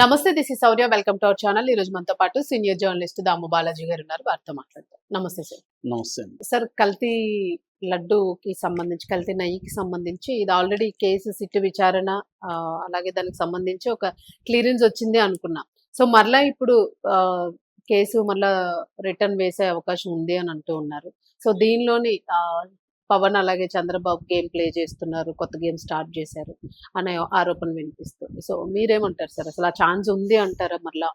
నమస్తే this is Sourya welcome to our channel ఈ రోజు మనతో పాటు సీనియర్ జర్నలిస్ట్ దాము బాలాజీ గారు ఉన్నారు. వారితో మాట్లాడతాం నమస్తే సార్. నమస్తే. సార్ కల్తీ లడ్డూకి సంబంధించి కల్తీ నెయ్యికి సంబంధించి ఇది ఆల్రెడీ కేసు సిట్టు విచారణ అలాగే దానికి సంబంధించి ఒక క్లియరెన్స్ వచ్చింది అనుకున్నా. సో మరలా ఇప్పుడు కేసు మళ్ళా రిటర్న్ వేసే అవకాశం ఉంది అని అంటూ ఉన్నారు. సో దీనిలోని పవన్ అలాగే చంద్రబాబు గేమ్ ప్లే చేస్తున్నారు కొత్త గేమ్ స్టార్ట్ చేశారు అనే ఆరోపణ వినిపిస్తుంది. సో మీరేమంటారు సార్? అసలు ఆ ఛాన్స్ ఉంది అంటారా మరలా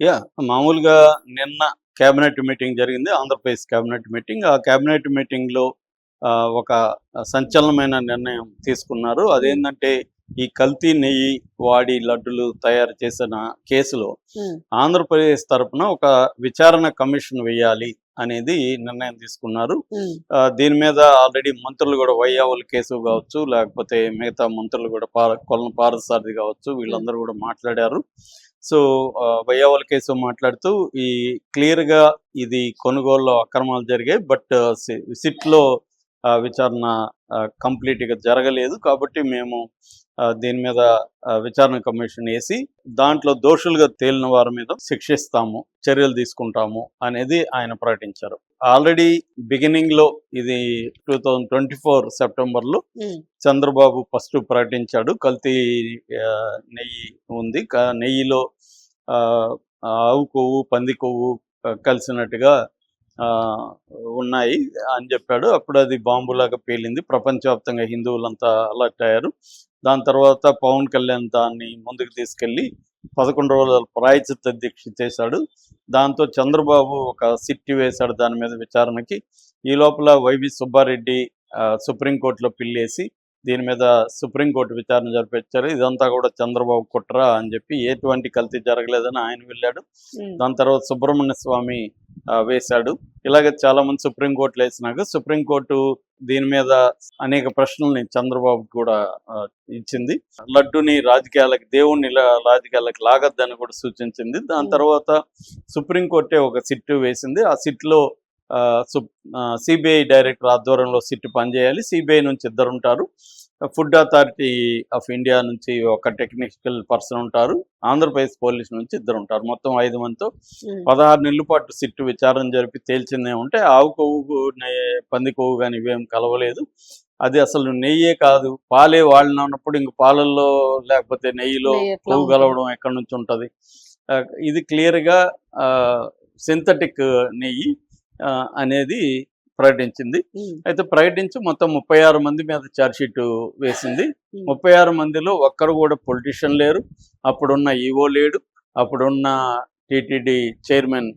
యా మామూలుగా నిన్న కేబినెట్ మీటింగ్ జరిగింది ఆంధ్రప్రదేశ్ కేబినెట్ మీటింగ్ ఆ కేబినెట్ మీటింగ్లో ఆ, ఒక సంచలనమైన నిర్ణయం తీసుకున్నారు. అదేంటంటే ఈ కల్తీ నెయ్యి వాడి లడ్డులు తయారు చేసిన కేసులో ఆంధ్రప్రదేశ్ తరపున ఒక విచారణ కమిషన్ వేయాలి అనేది నిర్ణయం తీసుకున్నారు. దీని మీద ఆల్రెడీ మంత్రులు కూడా వైయావుల కేసు కావచ్చు లేకపోతే మిగతా మంత్రులు కూడా పార కొలను పారసారథి కావచ్చు వీళ్ళందరూ కూడా మాట్లాడారు. సో వైయావుల కేసు మాట్లాడుతూ ఈ క్లియర్గా ఇది కొనుగోలులో అక్రమాలు జరిగాయి బట్ సిట్లో ఆ, విచారణ కంప్లీట్గా జరగలేదు. కాబట్టి మేము దీని మీద విచారణ కమిషన్ వేసి దాంట్లో దోషులుగా తేలిన వారి మీద శిక్షిస్తాము చర్యలు తీసుకుంటాము అనేది ఆయన ప్రకటించారు. ఆల్రెడీ బిగినింగ్లో ఇది టూ థౌజండ్ ట్వంటీ ఫోర్ సెప్టెంబర్లో చంద్రబాబు ఫస్ట్ ప్రకటించాడు. కల్తీ నెయ్యి ఉంది. నెయ్యిలో ఆ, ఆవు కొవ్వు పంది కొవ్వు కలిసినట్టుగా ఆ, ఉన్నాయి అని చెప్పాడు. అప్పుడు అది బాంబులాగా పేలింది. ప్రపంచవ్యాప్తంగా హిందువులంతా అలర్ట్ అయ్యారు. దాని తర్వాత పవన్ కళ్యాణ్ దాన్ని ముందుకు తీసుకెళ్ళి పదకొండు రోజుల ప్రాయచిత్త దీక్ష చేశాడు. దాంతో చంద్రబాబు ఒక సిట్టి వేశాడు దాని మీద విచారణకి. ఈ లోపల వైవి సుబ్బారెడ్డి ఆ, సుప్రీంకోర్టులో పిల్లేసి దీని మీద సుప్రీంకోర్టు విచారణ జరిపించారు. ఇదంతా కూడా చంద్రబాబు కుట్ర అని చెప్పి ఎటువంటి కల్తీ జరగలేదని ఆయన వెళ్ళాడు. దాని తర్వాత సుబ్రహ్మణ్య స్వామి వేశాడు. ఇలాగే చాలా మంది సుప్రీంకోర్టులో వేసినాక సుప్రీంకోర్టు దీని మీద అనేక ప్రశ్నల్ని చంద్రబాబు కూడా ఇచ్చింది. లడ్డుని రాజకీయాలకు దేవుణ్ణి రాజకీయాలకు లాగద్దని కూడా సూచించింది. దాని. తర్వాత సుప్రీంకోర్టే ఒక సిట్టు వేసింది. ఆ సిట్లో సిబిఐ డైరెక్టర్ ఆధ్వర్యంలో సిట్ పనిచేయాలి. సిబిఐ నుంచి ఇద్దరు ఉంటారు ఫుడ్ అథారిటీ ఆఫ్ ఇండియా నుంచి ఒక టెక్నికల్ పర్సన్ ఉంటారు. ఆంధ్రప్రదేశ్ పోలీస్ నుంచి ఇద్దరు ఉంటారు. మొత్తం ఐదు మందితో పదహారు నెలల పాటు సిట్టు విచారణ జరిపి తేల్చిందే ఉంటే ఆవు కొవ్వు పంది కొవ్వు కానీ ఇవేం కలవలేదు. అది అసలు నెయ్యే కాదు. పాలే వాళ్ళని ఉన్నప్పుడు ఇంక పాలల్లో లేకపోతే నెయ్యిలో కొవ్వు? కలవడం ఎక్కడి నుంచి ఉంటుంది? ఇది క్లియర్గా సింథటిక్ నెయ్యి అనేది ప్రకటించింది. అయితే ప్రకటించి మొత్తం ముప్పై ఆరు మంది మీద ఛార్జ్షీట్ వేసింది. ముప్పై ఆరు మందిలో ఒక్కరు కూడా పొలిటీషియన్ లేరు. అప్పుడున్న ఈవో లేడు. అప్పుడున్న TTD chairman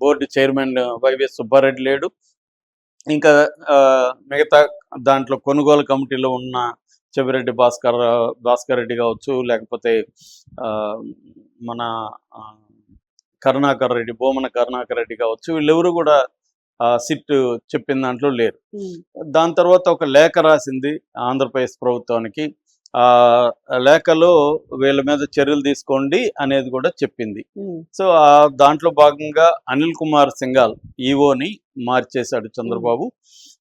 board chairman YVS Subba Reddy లేడు. ఇంకా మిగతా దాంట్లో కొనుగోలు కమిటీలో ఉన్న చెవిరెడ్డి భాస్కర్ భాస్కర్ రెడ్డి కావచ్చు లేకపోతే మన కరుణాకర్ రెడ్డి బోమన కరుణాకర్ రెడ్డి కావచ్చు వీళ్ళెవరు కూడా సిట్ చెప్పిన దాంట్లో లేరు. దాని తర్వాత ఒక లేఖ రాసింది ఆంధ్రప్రదేశ్ ప్రభుత్వానికి. ఆ లేఖలో వీళ్ళ మీద చర్యలు తీసుకోండి అనేది కూడా చెప్పింది. సో ఆ దాంట్లో భాగంగా అనిల్ కుమార్ సింగాల్ ఈవోని మార్చేశాడు చంద్రబాబు.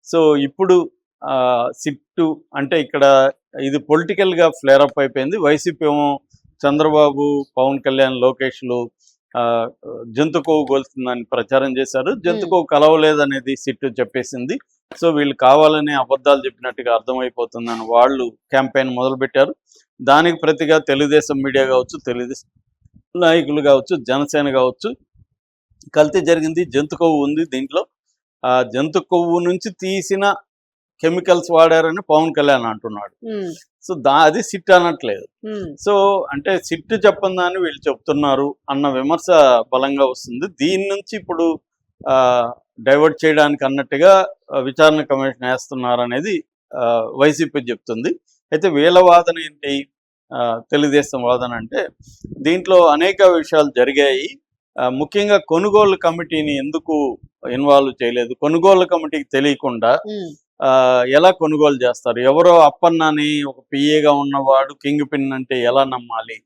సో ఇప్పుడు ఆ, సిట్టు అంటే ఇక్కడ ఇది పొలిటికల్గా ఫ్లేరప్ అయిపోయింది. వైసీపీ ఏమో చంద్రబాబు పవన్ కళ్యాణ్ లోకేష్లు జంతు కొవ్వు గొలుస్తుందని ప్రచారం చేశారు. జంతు కొవ్వు కలవలేదనేది సిట్టు చెప్పేసింది. సో వీళ్ళు కావాలని అబద్ధాలు చెప్పినట్టుగా అర్థమైపోతుందని వాళ్ళు క్యాంపెయిన్ మొదలుపెట్టారు. దానికి ప్రతిగా తెలుగుదేశం మీడియా కావచ్చు తెలుగుదేశం నాయకులు కావచ్చు జనసేన కావచ్చు కల్తీ జరిగింది జంతు కొవ్వు ఉంది దీంట్లో. ఆ జంతు కొవ్వు నుంచి తీసిన కెమికల్స్ వాడారని పవన్ కళ్యాణ్ అంటున్నాడు. సో దా అది సిట్ అనట్లేదు. సో అంటే సిట్టు చెప్పందని వీళ్ళు చెప్తున్నారు అన్న విమర్శ బలంగా వస్తుంది. దీని నుంచి ఇప్పుడు డైవర్ట్ చేయడానికి అన్నట్టుగా విచారణ కమిషన్ వేస్తున్నారు అనేది వైసీపీ చెప్తుంది. అయితే వీళ్ళ వాదన ఏంటి? తెలుగుదేశం వాదన అంటే దీంట్లో అనేక విషయాలు జరిగాయి. ముఖ్యంగా కొనుగోలు కమిటీని ఎందుకు ఇన్వాల్వ్ చేయలేదు? కొనుగోలు కమిటీకి తెలియకుండా ఎలా కొనుగోలు చేస్తారు? ఎవరో అప్పన్నని ఒక పిఏగా ఉన్నవాడు కింగ్ పిన్ అంటే ఎలా నమ్మాలి?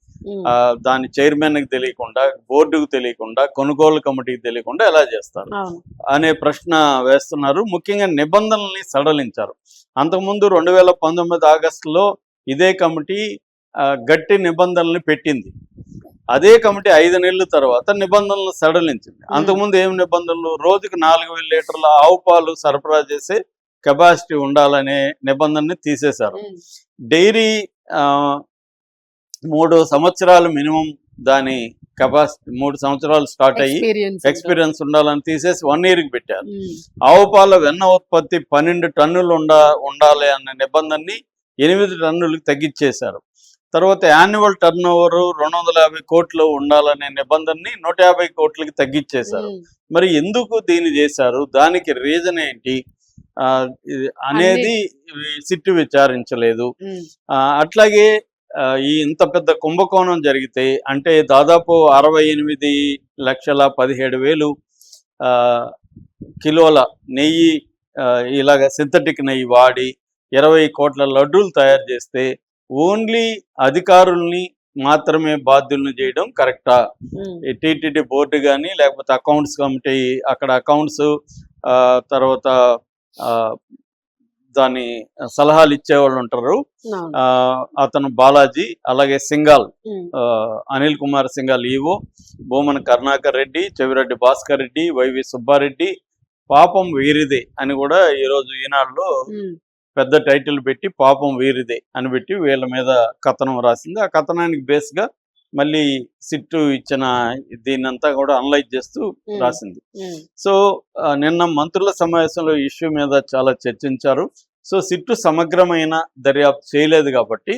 దాని చైర్మన్కి తెలియకుండా బోర్డుకు తెలియకుండా కొనుగోలు కమిటీకి తెలియకుండా ఎలా చేస్తారు? అనే ప్రశ్న వేస్తున్నారు. ముఖ్యంగా నిబంధనల్ని సడలించారు. అంతకుముందు రెండు వేల పంతొమ్మిది ఆగస్టులో ఇదే కమిటీ గట్టి నిబంధనల్ని పెట్టింది. అదే కమిటీ ఐదు నెలల తర్వాత నిబంధనలు సడలించింది. అంతకుముందు ఏం నిబంధనలు? రోజుకు నాలుగు వేల లీటర్ల ఆవు పాలు సరఫరా చేసే కెపాసిటీ ఉండాలనే నిబంధనని తీసేశారు. డైరీ మూడు సంవత్సరాలు మినిమం దాని కెపాసిటీ మూడు సంవత్సరాలు స్టార్ట్ అయ్యి ఎక్స్పీరియన్స్ ఉండాలని తీసేసి వన్ ఇయర్కి పెట్టారు. ఆవు పాల వెన్న ఉత్పత్తి పన్నెండు టన్నులు ఉండా ఉండాలి అనే నిబంధనని ఎనిమిది టన్నులకు తగ్గించేశారు. తర్వాత యాన్యువల్ టర్న్ ఓవర్ రెండు వందల యాభై కోట్లు ఉండాలనే నిబంధనని నూట యాభై కోట్లకి తగ్గించేశారు. మరి ఎందుకు దీన్ని చేశారు? దానికి రీజన్ ఏంటి? అనేది సిట్టు విచారించలేదు. అట్లాగే ఈ ఇంత పెద్ద కుంభకోణం జరిగితే అంటే దాదాపు అరవై ఎనిమిది లక్షల పదిహేడు వేలు ఆ, కిలోల నెయ్యి ఇలాగ సింథటిక్ నెయ్యి వాడి ఇరవై కోట్ల లడ్డూలు తయారు చేస్తే ఓన్లీ అధికారుల్ని మాత్రమే బాధ్యులను చేయడం కరెక్టా? టీటీడీ బోర్డు కానీ లేకపోతే అకౌంట్స్ కమిటీ అక్కడ అకౌంట్స్ తర్వాత దాని సలహాలు ఇచ్చేవాళ్ళు ఉంటారు. అతను బాలాజీ అలాగే సింగాల్ అనిల్ కుమార్ సింగాల్ ఈవో భూమన కరుణాకర్ రెడ్డి చెవిరెడ్డి భాస్కర్ రెడ్డి వైవి సుబ్బారెడ్డి పాపం వీరిదే అని కూడా ఈరోజు ఈనాడులో పెద్ద టైటిల్ పెట్టి పాపం వీరిదే అని పెట్టి వీళ్ళ మీద కథనం రాసింది. ఆ కథనానికి బేస్గా మళ్ళీ సిట్టు ఇచ్చిన దీన్నంతా కూడా అనలైజ్ చేస్తూ రాసింది. సో నిన్న మంత్రుల సమావేశంలో ఇష్యూ మీద చాలా చర్చించారు. సో సిట్టు సమగ్రమైన దర్యాప్తు చేయలేదు కాబట్టి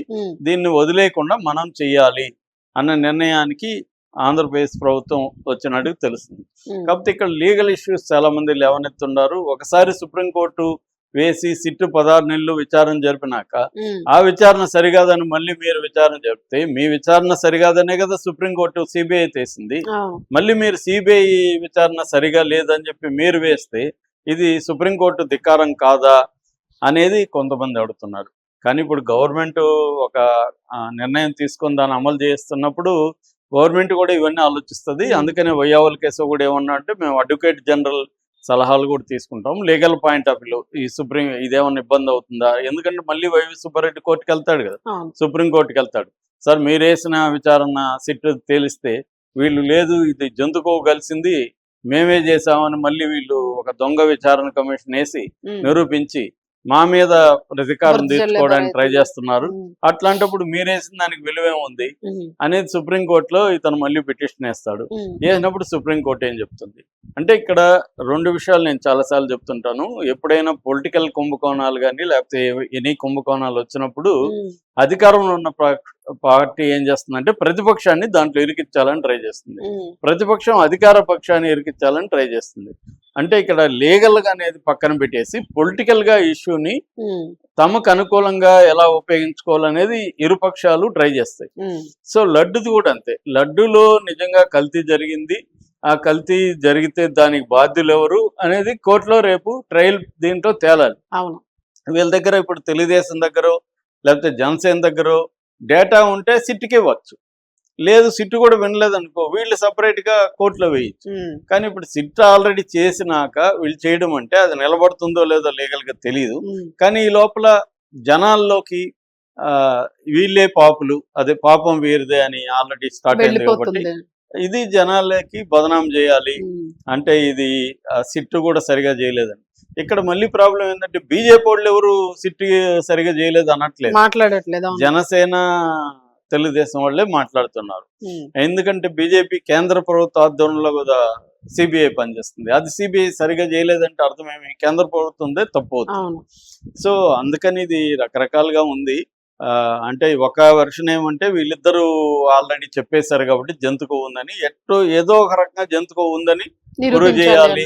దీన్ని వదిలేయకుండా మనం చేయాలి అన్న నిర్ణయానికి ఆంధ్రప్రదేశ్ ప్రభుత్వం వచ్చినట్టు తెలుస్తుంది. కాకపోతే ఇక్కడ లీగల్ ఇష్యూస్ చాలా మంది లేవనెత్తున్నారు. ఒకసారి సుప్రీంకోర్టు వేసి సిట్టు పదహారు నెలలు విచారణ జరిపినాక ఆ విచారణ సరికాదని మళ్ళీ మీరు విచారణ జరిపితే మీ విచారణ సరికాదనే కదా సుప్రీంకోర్టు సిబిఐ తీసింది మళ్ళీ మీరు సిబిఐ విచారణ సరిగా లేదని చెప్పి మీరు వేస్తే ఇది సుప్రీంకోర్టు ధిక్కారం కాదా అనేది కొంతమంది అడుగుతున్నారు. కానీ ఇప్పుడు గవర్నమెంట్ ఒక నిర్ణయం తీసుకొని దాన్ని అమలు చేస్తున్నప్పుడు గవర్నమెంట్ కూడా ఇవన్నీ ఆలోచిస్తుంది. అందుకనే వయ్యావల్ కేసు కూడా ఏమన్నా అంటే మేము అడ్వకేట్ జనరల్ సలహాలు కూడా తీసుకుంటాం. లీగల్ పాయింట్ ఆఫ్ వ్యూ ఈ సుప్రీం ఇదేమన్నా ఇబ్బంది అవుతుందా? ఎందుకంటే మళ్ళీ వైవి సుబ్బారెడ్డి కోర్టుకి వెళ్తాడు కదా. సుప్రీంకోర్టుకి వెళ్తాడు. సార్ మీరు వేసిన విచారణ సిట్టు తేలిస్తే వీళ్ళు లేదు ఇది జంతుకో కలిసింది మేమే చేసామని మళ్ళీ వీళ్ళు ఒక దొంగ విచారణ కమిషన్ వేసి నిరూపించి మా మీద ప్రతీకారం బురద తీర్చుకోవడానికి ట్రై చేస్తున్నారు. అట్లాంటప్పుడు మీరేసిన దానికి విలువే ఉంది ఉమ్, అనేది సుప్రీంకోర్టులో ఇతను మళ్ళీ పిటిషన్ వేస్తాడు. వేసినప్పుడు సుప్రీంకోర్టు ఏం చెప్తుంది? అంటే ఇక్కడ రెండు విషయాలు నేను చాలాసార్లు చెప్తుంటాను. ఎప్పుడైనా పొలిటికల్ కుంభకోణాలు కానీ లేకపోతే ఎనీ కుంభకోణాలు వచ్చినప్పుడు అధికారంలో ఉన్న పార్టీ ఏం చేస్తుందంటే ప్రతిపక్షాన్ని దాంట్లో ఇరికించాలని ట్రై చేస్తుంది. ప్రతిపక్షం అధికార పక్షాన్ని ఇరికించాలని ట్రై చేస్తుంది. అంటే ఇక్కడ లీగల్గా అనేది పక్కన పెట్టేసి పొలిటికల్గా ఇష్యూని తమకు అనుకూలంగా ఎలా ఉపయోగించుకోవాలనేది ఇరు పక్షాలు ట్రై చేస్తాయి. సో లడ్డుది కూడా అంతే. లడ్డులో నిజంగా కల్తీ జరిగింది. ఆ కల్తీ జరిగితే దానికి బాధ్యులు ఎవరు అనేది కోర్టులో రేపు ట్రయల్ దీంట్లో తేలాలి. అవును. వీళ్ళ దగ్గర ఇప్పుడు తెలుగుదేశం దగ్గర లేకపోతే జనసేన దగ్గర డేటా ఉంటే సిట్టుకి ఇవ్వచ్చు. లేదు సిట్టు కూడా వినలేదు అనుకో వీళ్ళు separate గా కోర్టులో వేయచ్చు. కానీ ఇప్పుడు సిట్ ఆల్రెడీ చేసినాక వీళ్ళు చేయడం అంటే అది నిలబడుతుందో లేదో legal గా తెలియదు కానీ ఈ లోపల జనాల్లోకి ఆ, వీళ్ళే పాపులు అదే పాపం వీరిదే అని ఆల్రెడీ స్టార్ట్ అయింది కాబట్టి ఇది జనాలకి బదనాం చేయాలి. అంటే ఇది ఆ, సిట్టు కూడా సరిగా చేయలేదని. ఇక్కడ మళ్ళీ ప్రాబ్లం ఏంటంటే బీజేపీ వాళ్ళు ఎవరు సిట్టు సరిగా చేయలేదు అనట్లేదు. మాట్లాడట్లేదు జనసేన తెలుగుదేశం వాళ్ళే మాట్లాడుతున్నారు. ఎందుకంటే బీజేపీ కేంద్ర ప్రభుత్వ ఆధ్వర్యంలో కూడా సిబిఐ పనిచేస్తుంది. అది సిబిఐ సరిగా చేయలేదంటే అర్థమేమి కేంద్ర ప్రభుత్వందే తప్పు అవుతుంది. అవును. సో అందుకని ఇది రకరకాలుగా ఉంది. ఆ, అంటే ఒక వెర్షన్ ఏమంటే వీళ్ళిద్దరూ ఆల్రెడీ చెప్పేశారు కాబట్టి జంతుకు ఉందని ఎట్టో ఏదో ఒక రకంగా జంతుకు ఉందని నిరూపించాలి చేయాలి.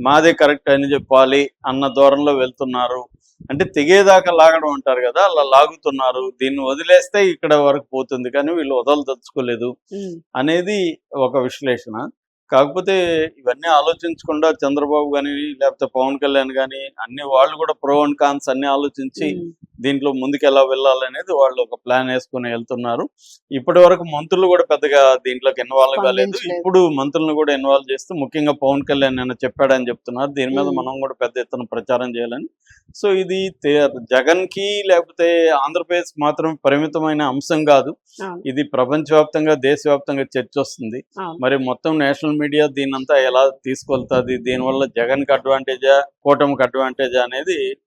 మాదే కరెక్ట్ అని చెప్పాలి అన్న దూరంలో వెళ్తున్నారు. అంటే తెగేదాకా లాగడం అంటారు కదా అలా లాగుతున్నారు. దీన్ని వదిలేస్తే ఇక్కడ వరకు పోతుంది కానీ వీళ్ళు వదలదలుచుకోలేదు అనేది ఒక విశ్లేషణ. కాకపోతే ఇవన్నీ ఆలోచించకుండా చంద్రబాబు కానీ లేకపోతే పవన్ కళ్యాణ్ కానీ అన్ని వాళ్ళు కూడా ప్రో అండ్ కాన్స్ అన్ని ఆలోచించి దీంట్లో ముందుకు ఎలా వెళ్ళాలనేది వాళ్ళు ఒక ప్లాన్ వేసుకుని వెళ్తున్నారు. ఇప్పటి వరకు మంత్రులు కూడా పెద్దగా దీంట్లోకి ఇన్వాల్వ్ కాలేదు. ఇప్పుడు మంత్రులను కూడా ఇన్వాల్వ్ చేస్తూ ముఖ్యంగా పవన్ కళ్యాణ్ నిన్న చెప్పాడని చెప్తున్నారు. దీని మీద. మనం కూడా పెద్ద ఎత్తున ప్రచారం చేయాలని. సో ఇది జగన్కి లేకపోతే ఆంధ్రప్రదేశ్ మాత్రం పరిమితమైన అంశం కాదు. ఇది ప్రపంచవ్యాప్తంగా దేశవ్యాప్తంగా చర్చ వస్తుంది. మరి మొత్తం నేషనల్ మీడియా దీన్నంతా ఎలా తీసుకెళ్తుంది? దీనివల్ల జగన్కి అడ్వాంటేజా కూటమికి అడ్వాంటేజా అనేది